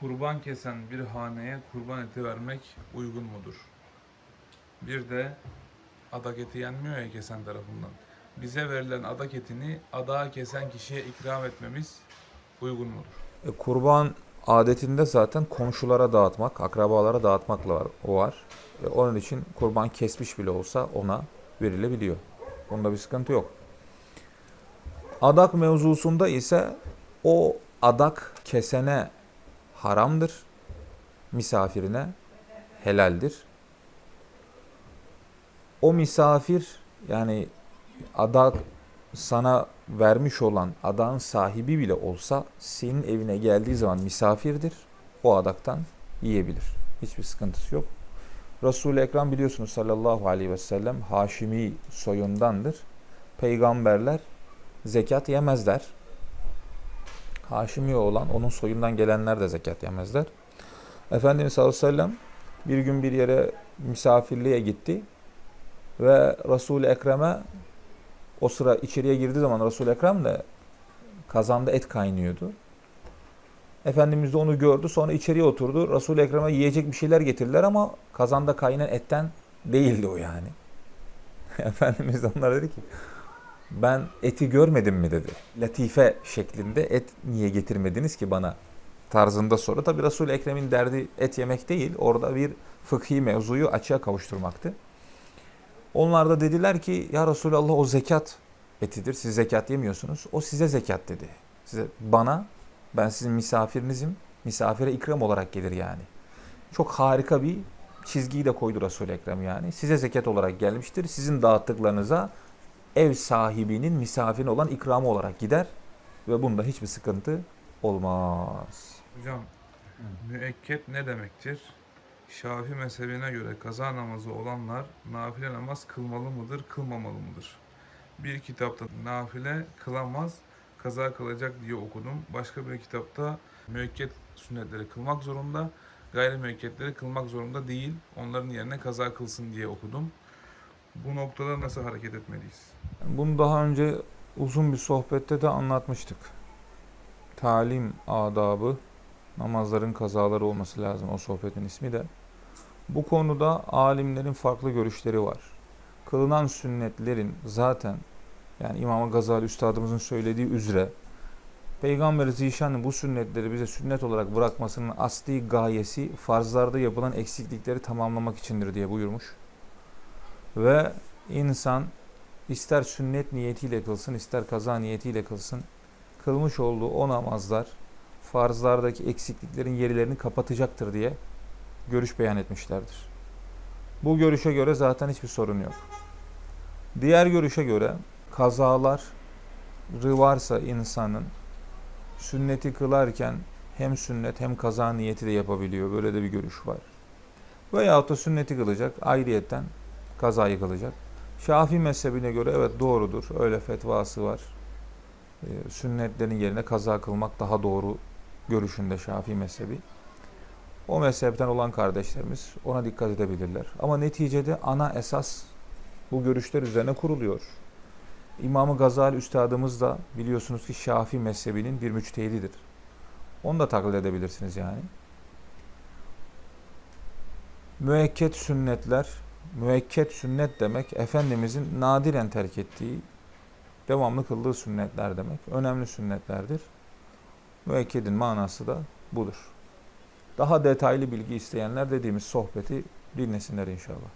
kurban kesen bir haneye kurban eti vermek uygun mudur? Bir de adak eti yenmiyor ya kesen tarafından. Bize verilen adak etini adağı kesen kişiye ikram etmemiz uygun mudur? E, kurban adetinde zaten komşulara dağıtmak, akrabalara dağıtmakla var, o var. E, onun için kurban kesmiş bile olsa ona verilebiliyor. Bunda bir sıkıntı yok. Adak mevzusunda ise o adak kesene haramdır. Misafirine helaldir. O misafir yani adak sana vermiş olan adağın sahibi bile olsa senin evine geldiği zaman misafirdir. O adaktan yiyebilir. Hiçbir sıkıntısı yok. Resul-i Ekrem biliyorsunuz sallallahu aleyhi ve sellem Haşimi soyundandır. Peygamberler zekat yemezler. Haşimi olan onun soyundan gelenler de zekat yemezler. Efendimiz sallallahu aleyhi ve sellem bir gün bir yere misafirliğe gitti ve Resul-i Ekrem'e o sıra içeriye girdiği zaman Resul-i Ekrem de kazanda et kaynıyordu. Efendimiz de onu gördü. Sonra içeriye oturdu. Resul-i Ekrem'e yiyecek bir şeyler getirdiler ama kazanda kaynayan etten değildi o yani. Efendimiz de onlara dedi ki ben eti görmedim mi dedi. Latife şeklinde et niye getirmediniz ki bana tarzında soru. Tabi Resul-i Ekrem'in derdi et yemek değil. Orada bir fıkhi mevzuyu açığa kavuşturmaktı. Onlar da dediler ki ya Resulallah o zekat etidir. Siz zekat yemiyorsunuz. O size zekat dedi. Size bana ben sizin misafirinizim. Misafire ikram olarak gelir yani. Çok harika bir çizgiyi de koydu Resul-i Ekrem yani. Size zekat olarak gelmiştir. Sizin dağıttıklarınıza ev sahibinin misafirine olan ikramı olarak gider ve bunda hiçbir sıkıntı olmaz. Hocam müekket ne demektir? Şafi mezhebine göre kaza namazı olanlar nafile namaz kılmalı mıdır, kılmamalı mıdır? Bir kitapta nafile kılamaz, kaza kılacak diye okudum. Başka bir kitapta müekket sünnetleri kılmak zorunda, gayri müekketleri kılmak zorunda değil. Onların yerine kaza kılsın diye okudum. Bu noktada nasıl hareket etmeliyiz? Bunu daha önce uzun bir sohbette de anlatmıştık. Talim adabı, namazların kazaları olması lazım o sohbetin ismi de. Bu konuda alimlerin farklı görüşleri var. Kılınan sünnetlerin zaten yani İmam Gazali Üstadımızın söylediği üzere Peygamber Zişan'ın bu sünnetleri bize sünnet olarak bırakmasının asli gayesi farzlarda yapılan eksiklikleri tamamlamak içindir diye buyurmuş. Ve insan ister sünnet niyetiyle kılsın, ister kaza niyetiyle kılsın, kılmış olduğu o namazlar farzlardaki eksikliklerin yerlerini kapatacaktır diye görüş beyan etmişlerdir. Bu görüşe göre zaten hiçbir sorun yok. Diğer görüşe göre kazalar varsa insanın sünneti kılarken hem sünnet hem kaza niyeti de yapabiliyor. Böyle de bir görüş var. Veyahut da sünneti kılacak, ayrıyetten kazayı kılacak. Şafii mezhebine göre evet doğrudur. Öyle fetvası var. Ee, sünnetlerin yerine kaza kılmak daha doğru görüşünde Şafii mezhebi. O mezhepten olan kardeşlerimiz ona dikkat edebilirler. Ama neticede ana esas bu görüşler üzerine kuruluyor. İmam-ı Gazali Üstadımız da biliyorsunuz ki Şafii mezhebinin bir müçtehididir. Onu da taklit edebilirsiniz yani. Müekket sünnetler, müekket sünnet demek Efendimizin nadiren terk ettiği, devamlı kıldığı sünnetler demek. Önemli sünnetlerdir. Müekkedin manası da budur. Daha detaylı bilgi isteyenler dediğimiz sohbeti dinlesinler inşallah.